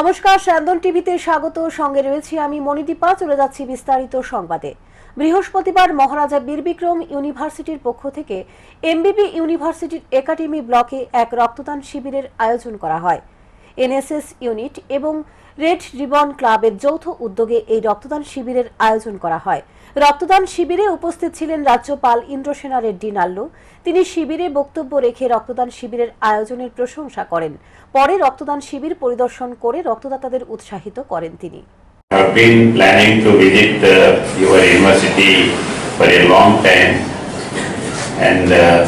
নমস্কার স্যান্দন টিভিতে স্বাগত। সঙ্গে রয়েছি আমি মণিদীপা, চলে যাচ্ছি বিস্তারিত সংবাদে। বৃহস্পতিবার মহারাজা বীরবিক্রম ইউনিভার্সিটির পক্ষ থেকে এমবিবি ইউনিভার্সিটির একাডেমি ব্লকে এক রক্তদান শিবিরের আয়োজন করা হয়। এনএসএস ইউনিট এবং রেড রিবন ক্লাবের যৌথ উদ্যোগে এই রক্তদান শিবিরের আয়োজন করা হয়। রক্তদান শিবিরে উপস্থিত ছিলেন রাজ্যপাল ইন্দ্রসেনা রেড্ডি নাল্লু। তিনি শিবিরে বক্তব্য রেখে রক্তদান শিবিরের আয়োজনের প্রশংসা করেন। পরে রক্তদান শিবির পরিদর্শন করে রক্তদাতাদের উৎসাহিত করেন তিনি। Uh, uh,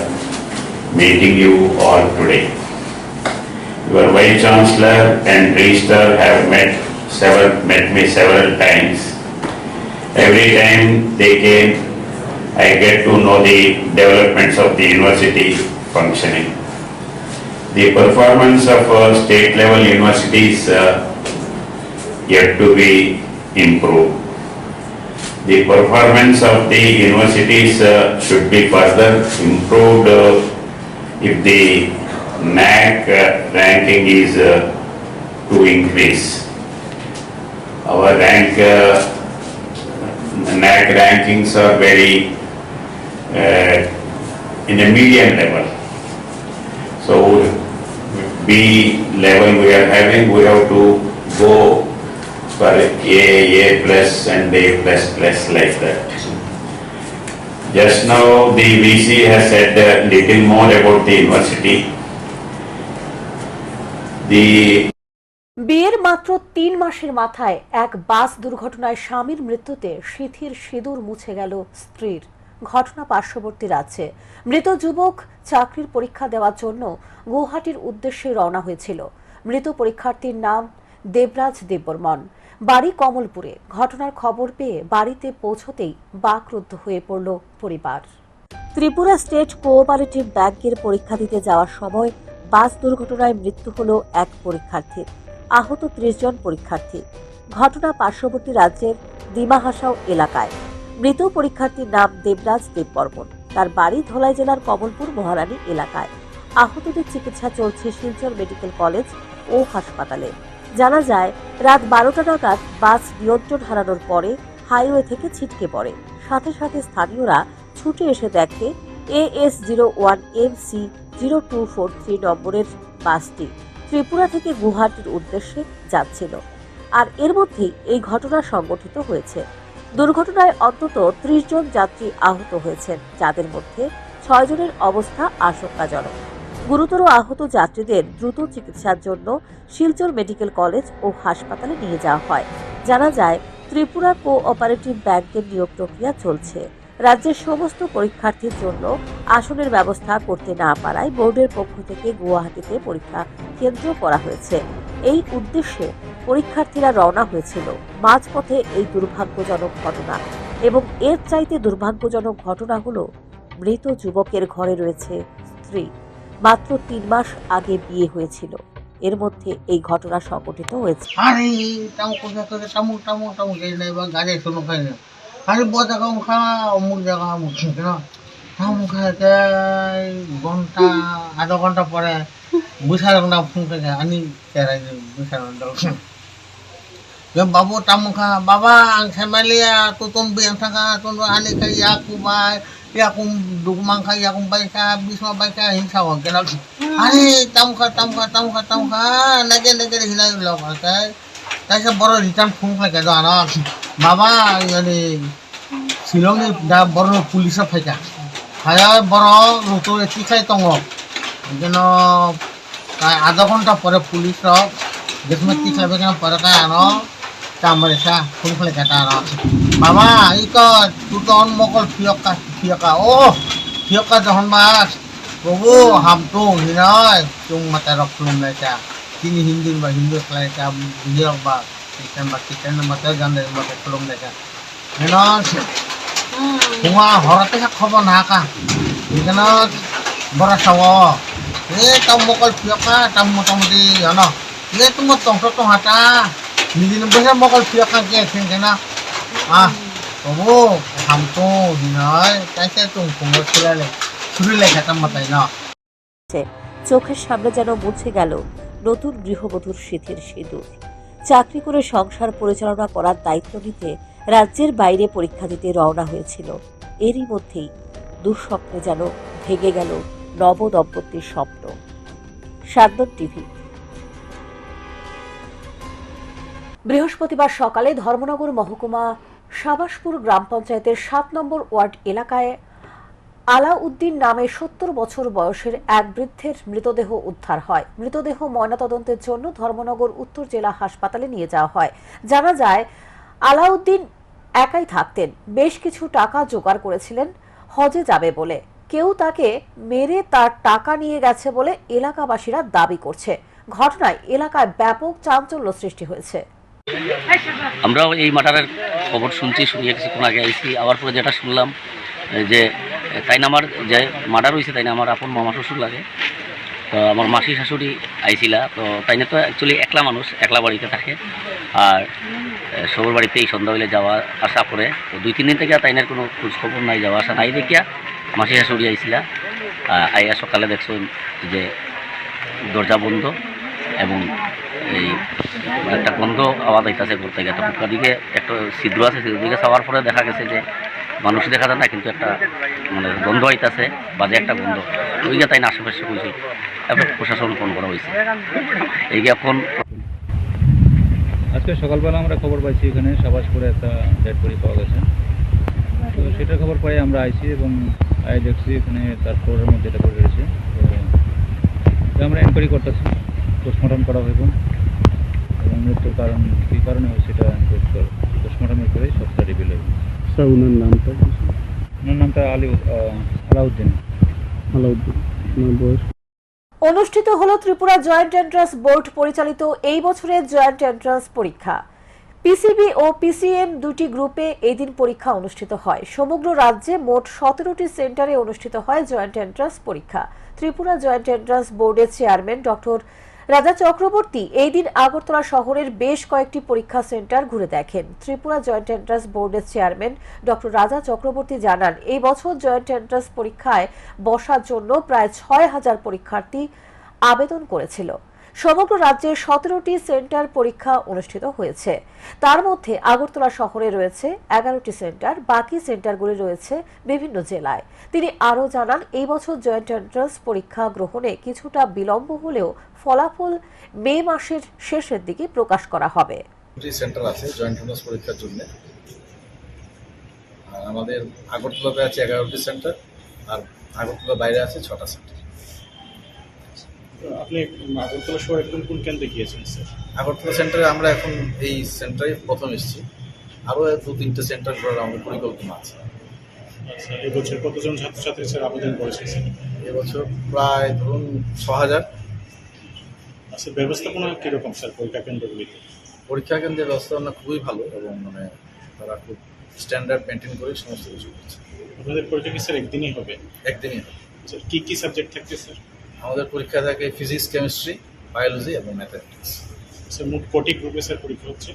meeting you all today. Your Vice Chancellor and Registrar have met several, met me several times. Every time they came, I get to know the developments of the university functioning. The performance of state level universities uh, yet to be improved. The performance of the universities uh, should be further improved uh, if the NAC uh, ranking is uh, to increase. Our rank, uh, NAC rankings are very in a medium level. So B level we are having, we have to go for A, A plus and A plus plus like that. Just now, the VC has said a little more about the university. বিয়ের মাত্র তিন মাসের মাথায় এক বাস দুর্ঘটনায় স্বামীর মৃত্যুতে সিথির সিঁদুর মুছে গেল স্ত্রীর। ঘটনা পার্শ্ববর্তী রাজ্যে। মৃত যুবক চাকরির পরীক্ষা দেওয়ার জন্য গুয়াহাটির উদ্দেশ্যে রওনা হয়েছিল। মৃত পরীক্ষার্থীর নাম দেবরাজ দেববর্মন। বাড়ি কমলপুরে। ঘটনার খবর পেয়ে বাড়িতে পৌঁছতেই বাকরুদ্ধ হয়ে পড়ল পরিবার। ত্রিপুরা স্টেট কোঅপারেটিভ ব্যাংকের পরীক্ষা দিতে যাওয়ার সময় বাস দুর্ঘটনায় মৃত্যু হল এক পরীক্ষার্থীর আহত ত্রিশ জন পরীক্ষার্থী। ঘটনা পার্শ্ববর্তী রাজ্যের দিমাহাসাও এলাকায়। মৃত পরীক্ষার্থীর নাম দেবরাজ দেববর্মন। তার বাড়ি ধলাই জেলার কমলপুর মহারানী এলাকায়। আহতদের চিকিৎসা চলছে শিলচর মেডিকেল কলেজ ও হাসপাতালে। জানা যায়, রাত বারোটা নাগাদ বাস নিয়ন্ত্রণ হারানোর পরে হাইওয়ে থেকে ছিটকে পড়ে। সাথে সাথে স্থানীয়রা ছুটে এসে দেখে AS zero one M C zero two four three নম্বরের বাসটি ত্রিপুরা থেকে গুয়াহাটির উদ্দেশ্যে যাচ্ছিল। আর এর মধ্যেই এই ঘটনা সংগঠিত হয়েছে। দুর্ঘটনায় অন্তত ত্রিশ জন যাত্রী আহত হয়েছেন, যাদের মধ্যে ছয় জনের অবস্থা আশঙ্কাজনক। গুরুতর আহত যাত্রীদের দ্রুত চিকিৎসার জন্য শিলচর মেডিকেল কলেজ ও হাসপাতালে নিয়ে যাওয়া হয়। জানা যায়, ত্রিপুরা কোঅপারেটিভ ব্যাংকের নিয়োগ প্রক্রিয়া চলছে। রাজ্যের সমস্ত পরীক্ষার্থীর জন্য আসনের ব্যবস্থা করতে না পারায় বোর্ডের পক্ষ থেকে গুয়াহাটিতে পরীক্ষা কেন্দ্র করা হয়েছে। এই উদ্দেশ্যে পরীক্ষার্থীরা রওনা হয়েছিল। মাঝপথে এই দুর্ভাগ্যজনক ঘটনা এবং এর চাইতে দুর্ভাগ্যজনক ঘটনা হলো মৃত যুবকের ঘরে রয়েছে স্ত্রী। মাত্র তিন মাস আগে বিয়ে হয়েছিল। এর মধ্যে এই ঘটনা সংঘটিত হয়েছে। আরে গাড়ি শুনো খাই না আরে ব জায়গা খা অমুক জায়গা অমুক না তামু খাইতে ঘণ্টা আধা ঘণ্টা পরে বুসার ঘণ্টা ফোন করে আনি চেরাই বুসার ঘণ্টা tun ani ka ya ku ba ya kum dugmang ka ya kum bay ka bisma bay ka hinsa wa kena ani tamu ka tamu ka tamu ka tamu ka nage nage hilai lo ka kai তাইসে বড় return phone ফাইকা দাও না বাবা মানে শিলংনি দা বড় পুলিশে ফাইকা। হায়া বড় Ruto এটি খাই তঙ্গ যেন প্রায় আধা ঘণ্টা পরে পুলিশ যেখানে কি খাইবে কেন পরে কাই আনো চামড়ে সা ফোন ফাইকা কাটা আনো বাবা ই ক তু তখন মকল ফিয়কা ফিয়কা ও ফিয়কা যখন মাস প্রভু হাম তো হিনয় চুং মাতা রক লুম লাইকা তিনি হিন্দু বা হিন্দু লাইকা হিন্দু বা খ্রিস্টান বা খ্রিস্টান মাতা জানে মাতা খুলুম লাইকা হেন হুয়া হরতে খবর না কা এখানে বড় সাব এ তাম মকল ফিয়কা তাম মোটামুটি জান এ তোমার তংস তো হাঁটা নিজে বসে মকল ফিয়কা কে খেয়ে না আহ প্রভু হাম তো হিনয় তাইছে তুমি কুমোর ছুড়ালে ছুড়িলে খেতাম মাতাই না চোখের সামনে যেন মুছে গেল নতুন গৃহবধূর সিথির সিঁদুর। চাকরি করে সংসার পরিচালনা করার দায়িত্ব নিতে রাজ্যের বাইরে পরীক্ষা দিতে রওনা হয়েছিল। এরই মধ্যেই দুঃস্বপ্নে যেন ভেঙে গেল নবদম্পতির স্বপ্ন। সাদ্দর টিভি। বৃহস্পতিবার সকালে ধর্মনগর মহকুমা সাবাসপুর গ্রাম পঞ্চায়েতের সাত নম্বর ওয়ার্ড এলাকায় আলাউদ্দিন নামে সত্তর বছর বয়সের এক বৃদ্ধের মৃতদেহ উদ্ধার হয়। মৃতদেহ ময়নাতদন্তের জন্য ধর্মনগর উত্তর জেলা হাসপাতালে নিয়ে যাওয়া হয়। জানা যায়, আলাউদ্দিন একাই থাকতেন। বেশ কিছু টাকা জোগাড় করেছিলেন, হজে যাবে বলে। কেউ তাকে মেরে তার টাকা নিয়ে গেছে বলে এলাকাবাসীরা দাবি করছে। ঘটনায় এলাকায় ব্যাপক চাঞ্চল্য সৃষ্টি হয়েছে। আমরাও এই মাটারের খবর শুনছি, শুনিয়ে কিছুক্ষণ আগে আইছি। আবার পরে যেটা শুনলাম, যে তাই না আমার যে মার্ডার হয়েছে তাই না আমার আপন মামা শ্বশুর লাগে। তো আমার মাসি শাশুড়ি আইছিলা, তো তাই না তো অ্যাকচুয়ালি একলা মানুষ, একলা বাড়িতে থাকে। আর সবার বাড়িতে এই সন্ধ্যা হইলে যাওয়া আসা করে। তো দুই, তিন দিন থেকে তাইনের কোনো খোঁজ খবর নাই, যাওয়া আসা নাই দেখিয়া মাসি শাশুড়ি আইছিলা। আইয়া সকালে দেখছ যে দরজা বন্ধ এবং এই একটা গন্ধ আওয়াজ আইতাছে ঘুরতে তো বুকের দিকে একটা ছিদ্র আছে, ছিদ্র দিকে যাওয়ার পরে দেখা গেছে যে মানুষ দেখা যায় না, কিন্তু একটা মানে গন্ধ আইতাছে, বাজে একটা গন্ধ। ওই গিয়ে তাই না, আশেপাশে হয়েছে তারপরে প্রশাসন ফোন করা হয়েছে এই গিয়ে ফোন আজকে সকালবেলা আমরা খবর পাইছি এখানে, সাবাসপুরে একটা ডেড বডি পাওয়া গেছে। তো সেটার খবর পাই আমরা আইছি এবং আই দেখছি এখানে তার ফ্লোরের মধ্যে এটা পড়ে রয়েছে। তো আমরা এনকোয়ারি করতেছি পোস্টমর্টম করা হইব। এবং মৃত্যুর কারণ, কী কারণে হয়েছে সেটা পোস্টমর্টমের করে সবটা রিভিল হইব। স্যার ওনার নামটা ওনার নামটা আলী আলাউদ্দিন। আলাউদ্দিন ওনার বয়স? অনুষ্ঠিত হলো ত্রিপুরা জয়েন্ট এন্ট্রান্স বোর্ড পরিচালিত এই বছরের জয়েন্ট এন্ট্রান্স পরীক্ষা। পিসিবি ও পিসিএম দুটি গ্রুপে এই দিন পরীক্ষা অনুষ্ঠিত হয়। সমগ্র রাজ্যে মোট সতেরোটি সেন্টারে অনুষ্ঠিত হয় জয়েন্ট এন্ট্রান্স পরীক্ষা। ত্রিপুরা জয়েন্ট এন্ট্রান্স বোর্ডের চেয়ারম্যান ডক্টর রাজা চক্রবর্তী এই দিন আগরতলা শহরের বেশ কয়েকটি পরীক্ষা সেন্টার ঘুরে দেখেন। ত্রিপুরা জয়েন্ট এন্ট্রান্স বোর্ডের চেয়ারম্যান ডক্টর রাজা চক্রবর্তী জানান, এই বছর জয়েন্ট এন্ট্রান্স পরীক্ষায় বসার জন্য প্রায় ছয় হাজার পরীক্ষার্থী আবেদন করেছিল। সমগ্র রাজ্যে সতেরোটি সেন্টার পরীক্ষা অনুষ্ঠিত হয়েছে। তার মধ্যে আগরতলা শহরে রয়েছে এগারোটি সেন্টার, বাকি সেন্টারগুলি রয়েছে বিভিন্ন জেলায়। তিনি আরও জানান, এই বছর জয়েন্ট এন্ট্রান্স পরীক্ষা গ্রহণে কিছুটা বিলম্ব হলেও ফলাফল মে মাসের শেষের দিকে প্রকাশ করা হবে। সেন্টার আছে জয়েন্ট এন্ট্রান্স পরীক্ষার জন্য। আমাদের আগরতলাতে আছে এগারোটি সেন্টার, আর আগরতলা বাইরে আছে ছটা সেন্টার। আপনি আগরতলা শহর একদম কোন কেন্দ্রে গিয়েছেন স্যার? আগরতলা সেন্টারে আমরা এখন এই সেন্টারে প্রথম এসেছি। আরও দু তিনটে সেন্টার করার আমাদের পরিকল্পনা আছে। আচ্ছা এবছর কতজন ছাত্রছাত্রী স্যার আবেদন করেছেন স্যার? এবছর প্রায় ধরুন ছ হাজার আচ্ছা ব্যবস্থাপনা কীরকম স্যার পরীক্ষা কেন্দ্রগুলিতে? পরীক্ষা কেন্দ্রের ব্যবস্থাপনা খুবই ভালো এবং মানে তারা খুব স্ট্যান্ডার্ড মেনটেন করে সমস্ত কিছু করছে। আপনাদের পরীক্ষা কি স্যার একদিনই হবে? একদিনই হবে। স্যার কী কী সাবজেক্ট থাকছে স্যার? আমাদের পরীক্ষা থাকে ফিজিক্স কেমিস্ট্রি বায়োলজি এবং ম্যাথামেটিক্স স্যার মোট কটি গ্রুপে স্যার পরীক্ষা হচ্ছে?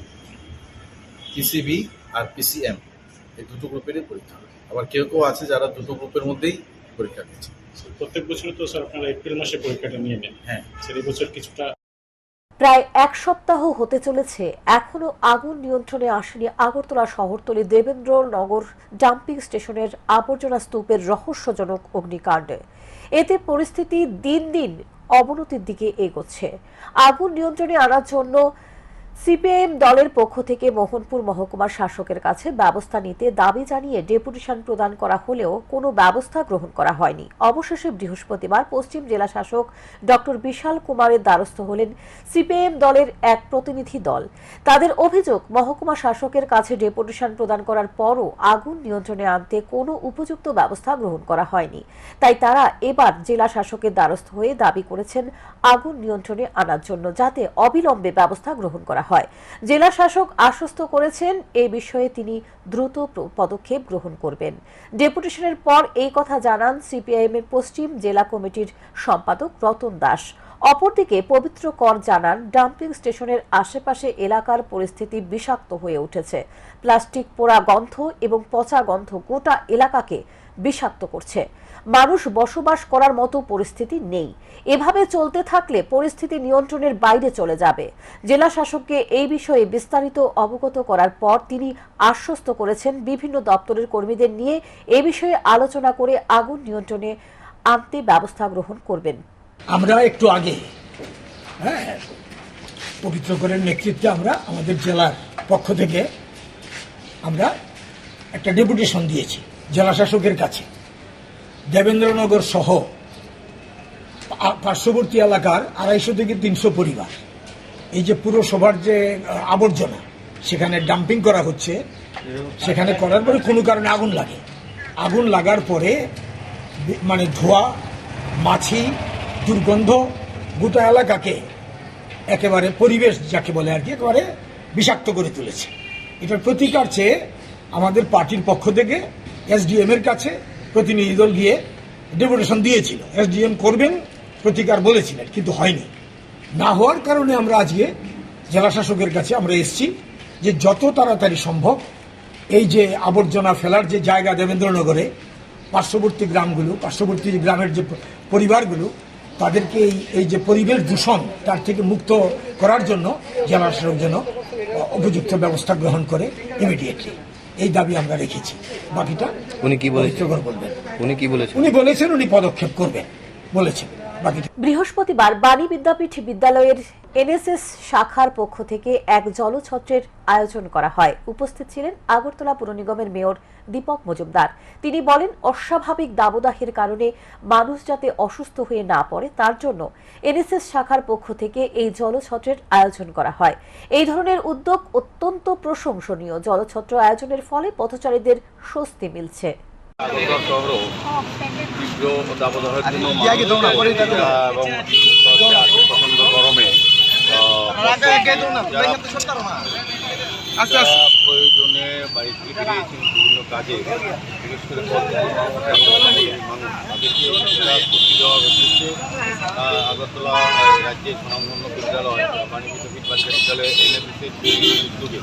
পিসিবি আর পিসিএম এই দুটো গ্রুপেরই পরীক্ষা। হবে আবার কেউ কেউ আছে যারা দুটো গ্রুপের মধ্যেই পরীক্ষা দিচ্ছে। প্রত্যেক বছর তো স্যার আপনারা এপ্রিল মাসে পরীক্ষাটা নিয়ে নেন। হ্যাঁ। স্যার এবছর কিছুটা প্রায় এক সপ্তাহ হতে চলেছে এখনও আগুন নিয়ন্ত্রণে আসেনি আগরতলা শহরতলি দেবেন্দ্রনগর ডাম্পিং স্টেশনের আবর্জনা স্তূপের রহস্যজনক অগ্নিকাণ্ডে। এতে পরিস্থিতি দিন দিন অবনতির দিকে এগোচ্ছে। আগুন নিয়ন্ত্রণে আনার জন্য সিপিআইএম দলের পক্ষ থেকে মোহনপুর মহকুমার শাসকের কাছে ব্যবস্থা নিতে দাবি জানিয়ে ডেপুটেশন প্রদান করা হলেও কোনো ব্যবস্থা গ্রহণ করা হয়নি। অবশেষে বৃহস্পতিবার পশ্চিম জেলা শাসক ডক্টর বিশাল কুমারের দ্বারস্থ হলেন সিপিআইএম দলের এক প্রতিনিধি দল। তাদের অভিযোগ, মহকুমা শাসকের কাছে ডেপুটেশন প্রদান করার পরও আগুন নিয়ন্ত্রণে আনতে কোনো উপযুক্ত ব্যবস্থা গ্রহণ করা হয়নি। তাই তারা এবার জেলা শাসকের দ্বারস্থ হয়ে দাবি করেছেন আগুন নিয়ন্ত্রণে আনার জন্য, যাতে অবিলম্বে ব্যবস্থা গ্রহণ করা হয়। জেলা শাসক আশ্বস্ত করেছেন এই বিষয়ে তিনি দ্রুত পদক্ষেপ গ্রহণ করবেন। ডেপুটেশনের পর এই কথা জানান সিপিআইএম এর পশ্চিম জেলা কমিটির সম্পাদক রতন দাস। অপরদিকে পবিত্র কর জানান, ডাম্পিং স্টেশনের আশেপাশে এলাকার পরিস্থিতি বিষাক্ত হয়ে উঠেছে। প্লাস্টিক পোড়া গন্ধ এবং পচা গন্ধ গোটা এলাকাকে বিষাক্ত করছে। মানুষ বসবাস করার মতো পরিস্থিতি নেই। এভাবে চলতে থাকলে পরিস্থিতি নিয়ন্ত্রণের বাইরে চলে যাবে। জেলা শাসককে এই বিষয়ে বিস্তারিত অবগত করার পর তিনি আশ্বস্ত করেছেন বিভিন্ন দপ্তরের কর্মীদের নিয়ে এ বিষয়ে আলোচনা করে আগুন নিয়ন্ত্রণে আনতে ব্যবস্থা গ্রহণ করবেন। আমরা একটু আগে হ্যাঁ পবিত্র করের নেতৃত্বে আমরা আমাদের জেলার পক্ষ থেকে আমরা একটা ডেপুটেশন দিয়েছি জেলা শাসকের কাছে। দেবেন্দ্রনগর সহ পার্শ্ববর্তী এলাকার আড়াইশো থেকে তিনশো পরিবার। এই যে পুরসভার যে আবর্জনা, সেখানে ডাম্পিং করা হচ্ছে। সেখানে করার পরে কোনো কারণে আগুন লাগে। আগুন লাগার পরে মানে ধোঁয়া, মাছি, দুর্গন্ধ গোটা এলাকাকে একেবারে পরিবেশ যাকে বলে আর কি, একেবারে বিষাক্ত করে তুলেছে। এটার প্রতিকার চেয়ে আমাদের পার্টির পক্ষ থেকে এসডিএম এর কাছে প্রতিনিধি দল গিয়ে ডেপুটেশন দিয়েছিল। এসডিএম করবেন, প্রতিকার বলেছিলেন, কিন্তু হয়নি। না হওয়ার কারণে আমরা আজকে জেলা শাসকের কাছে আমরা এসেছি যে যত তাড়াতাড়ি সম্ভব এই যে আবর্জনা ফেলার যে জায়গা দেবেন্দ্রনগরে, পার্শ্ববর্তী গ্রামগুলো, পার্শ্ববর্তী গ্রামের যে পরিবারগুলো, তাদেরকে এই এই যে পরিবেশ দূষণ, তার থেকে মুক্ত করার জন্য জেলা শাসক যেন উপযুক্ত ব্যবস্থা গ্রহণ করে ইমিডিয়েটলি এই দাবি আমরা রেখেছি। বাকিটা উনি কি বলেছেন? বলবেন। উনি কি বলেছেন? উনি বলেছেন উনি পদক্ষেপ করবেন। বলেছেন। বাকিটা বৃহস্পতিবার বাণী বিদ্যাপীঠ বিদ্যালয়ের এনএসএস শাখার পক্ষ থেকে এক জলছত্রের আয়োজন করা হয়। উপস্থিত ছিলেন আগরতলা পুর নিগমের মেয়র দীপক মজুমদার। তিনি বলেন অস্বাভাবিক দাবদাহের কারণে মানুষ যাতে অসুস্থ হয়ে না পড়ে তার জন্য এনএসএস শাখার পক্ষ থেকে এই জলছত্রের আয়োজন করা হয়। এই ধরনের উদ্যোগ অত্যন্ত প্রশংসনীয়। জলছত্র আয়োজনের ফলে পথচারীদের স্বস্তি মিলছে। এবং হচ্ছে প্রচণ্ড গরমে আহ, যারা প্রয়োজনে বাড়ি থেকে বিভিন্ন কাজে মানুষ তাদেরকে আগরতলা রাজ্যের স্বনামধন্য বিদ্যালয় বাণী বিদ্যাপীঠ বিদ্যালয় এনএসএসের উদ্যোগে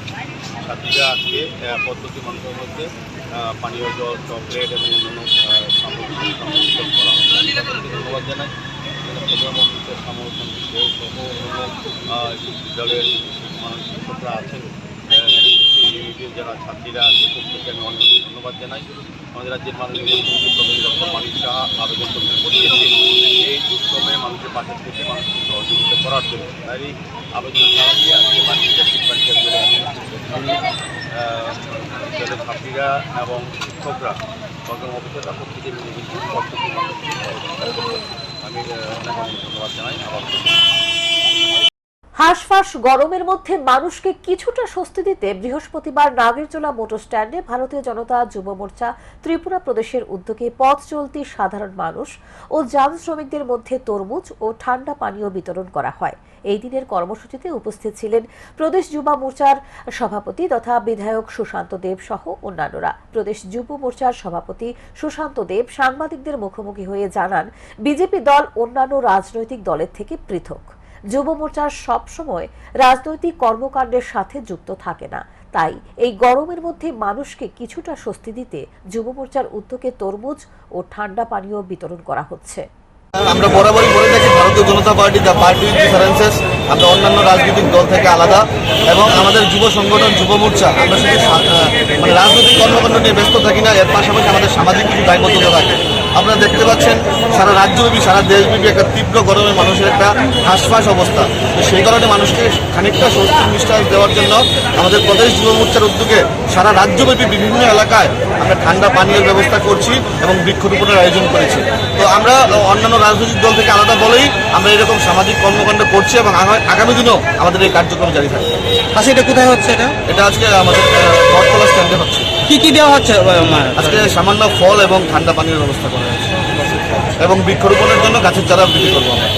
ছাত্রীরা আজকে পদ্ধতি মানুষের মধ্যে পানীয় জল, চকলেট এবং অন্যান্য সামগ্রী বিতরণ করা হয় ধন্যবাদ জানাই। প্রধান অফিসের সামর্থন সহ অন্যান্য বিদ্যালয়ের মানুষ শিক্ষকরা আছেন যারা ছাত্রীরা আছে আমি অনেক ধন্যবাদ জানাই। আমাদের রাজ্যের মাননীয় মুখ্যমন্ত্রী আবেদন করতে এই দুঃসময়ে মানুষের পাশে থেকে মানুষকে সহযোগিতা করার জন্য। তাই আবেদন ছাড়া দিয়ে ছাত্রীরা এবং শিক্ষকরা প্রধান অফিসাররা মিলে কিন্তু আবার হাঁসফাঁস গরমের মধ্যে মানুষকে কিছুটা স্বস্তি দিতে বৃহস্পতিবার নাগেরচোলা মোটর স্ট্যান্ডে ভারতীয় জনতা যুব মোর্চা ত্রিপুরা প্রদেশের উদ্যোগে পথ চলতি সাধারণ মানুষ ও যান শ্রমিকদের মধ্যে তরমুজ ও ঠান্ডা পানীয় বিতরণ করা হয়। এই দিনের কর্মসূচিতে উপস্থিত ছিলেন প্রদেশ যুবা মোর্চার সভাপতি তথা বিধায়ক সুশান্ত দেব সহ অন্যান্যরা। প্রদেশ যুব মোর্চার সভাপতি সুশান্ত দেব সাংবাদিকদের মুখোমুখি হয়ে জানান, বিজেপি দল অন্যান্য রাজনৈতিক দলের থেকে পৃথক। যুব মোর্চার সবসময় রাজনৈতিক কর্মকাণ্ডের সাথে যুক্ত থাকে না। তাই এই গরমের মধ্যে মানুষকে কিছুটা স্বস্তি দিতে যুব মোর্চার উদ্যোগে তরমুজ ও ঠান্ডা পানীয় বিতরণ করা হচ্ছে। আমরা থাকি Bharatiya Janata party the party differences আমরা অন্যান্য রাজনৈতিক দল থেকে আলাদা, এবং আমাদের যুব সংগঠন, যুব মোর্চা, আমরা শুধু মানে রাজনৈতিক কর্মকাণ্ড নিয়ে ব্যস্ত থাকি না, এর পাশাপাশি আমাদের সামাজিক কিছু দায়বদ্ধতা থাকে। আপনারা দেখতে পাচ্ছেন সারা রাজ্যব্যাপী সারা দেশব্যাপী একটা তীব্র গরমে মানুষের একটা হাঁসফাঁস অবস্থা। তো সেই কারণে মানুষকে খানিকটা স্বস্তির নিঃশ্বাস দেওয়ার জন্য আমাদের প্রদেশ যুব মোর্চার উদ্যোগে সারা রাজ্যব্যাপী বিভিন্ন এলাকায় আমরা ঠান্ডা পানীয় ব্যবস্থা করছি এবং বৃক্ষরোপণের আয়োজন করেছি। তো আমরা অন্যান্য রাজনৈতিক দল থেকে আলাদা বলেই আমরা এরকম সামাজিক কর্মকাণ্ড করছি এবং আগামী দিনেও আমাদের এই কার্যক্রম জারি থাকবে। আচ্ছা এটা কোথায় হচ্ছে এটা? এটা আজকে আমাদের বটতলা স্ট্যান্ডে হচ্ছে। কি কি দেওয়া হচ্ছে আজকে সামান্য ফল এবং ঠান্ডা পানির ব্যবস্থা করা হয়েছে। এবং বৃক্ষরোপণের জন্য গাছের চারা বিক্রি করব আমরা।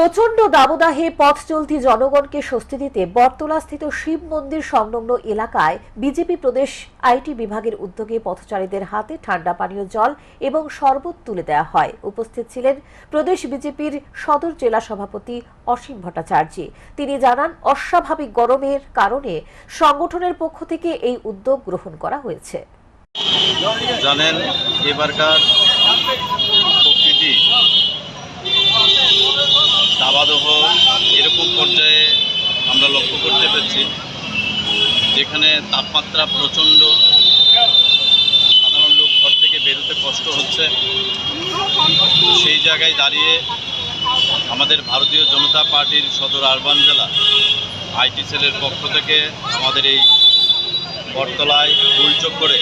প্রচণ্ড দাবদাহে পথ চলতি জনগণকে স্বস্তি দিতে বটতলাস্থিত শিব মন্দির সংলগ্ন এলাকায় বিজেপি প্রদেশ আইটি বিভাগের উদ্যোগে পথচারীদের হাতে ঠান্ডা পানীয় জল এবং শরবত তুলে দেওয়া হয়। উপস্থিত ছিলেন প্রদেশ বিজেপির সদর জেলা সভাপতি অসীম ভট্টাচার্য। তিনি জানান, অস্বাভাবিক গরমের কারণে সংগঠনের পক্ষ থেকে এই উদ্যোগ গ্রহণ করা হয়েছে। জানেন, এবারকার দাবাদহ এরকম পর্যায়ে আমরা লক্ষ্য করতে পেরেছি। যেখানে তাপমাত্রা প্রচণ্ড। সাধারণ লোক ঘর থেকে বেরোতে কষ্ট হচ্ছে। সেই জায়গায় দাঁড়িয়ে আমাদের ভারতীয় জনতা পার্টির সদর আরবান জেলা, আইটি সেলের পক্ষ থেকে আমাদের এই বটতলায় গোলচোখ করে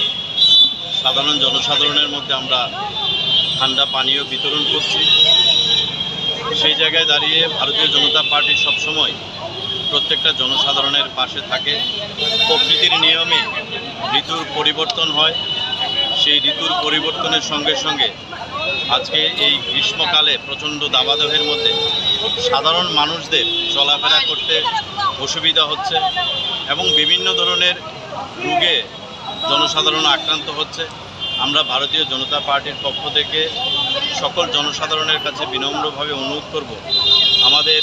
সাধারণ জনসাধারণের মধ্যে আমরা ঠান্ডা পানীয় বিতরণ করছি। সেই জায়গায় দাঁড়িয়ে ভারতীয় জনতা পার্টি সবসময় প্রত্যেকটা জনসাধারণের পাশে থাকে। প্রকৃতির নিয়মে ঋতুর পরিবর্তন হয়। সেই ঋতুর পরিবর্তনের সঙ্গে সঙ্গে আজকে এই গ্রীষ্মকালে প্রচণ্ড দাবাদহের মধ্যে সাধারণ মানুষদের চলাফেরা করতে অসুবিধা হচ্ছে এবং বিভিন্ন ধরনের রোগে জনসাধারণ আক্রান্ত হচ্ছে। আমরা ভারতীয় জনতা পার্টির পক্ষ থেকে সকল জনসাধারণের কাছে বিনম্রভাবে অনুরোধ করব। আমাদের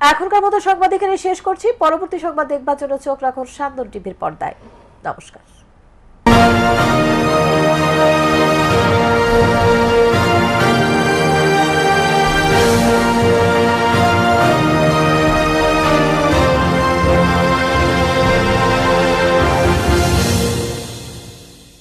এখনকার মতো সংবাদ এখানে শেষ করছি। পরবর্তী সংবাদ দেখবার জন্য চোখ রাখুন সান্দন টিভির পর্দায়। নমস্কার।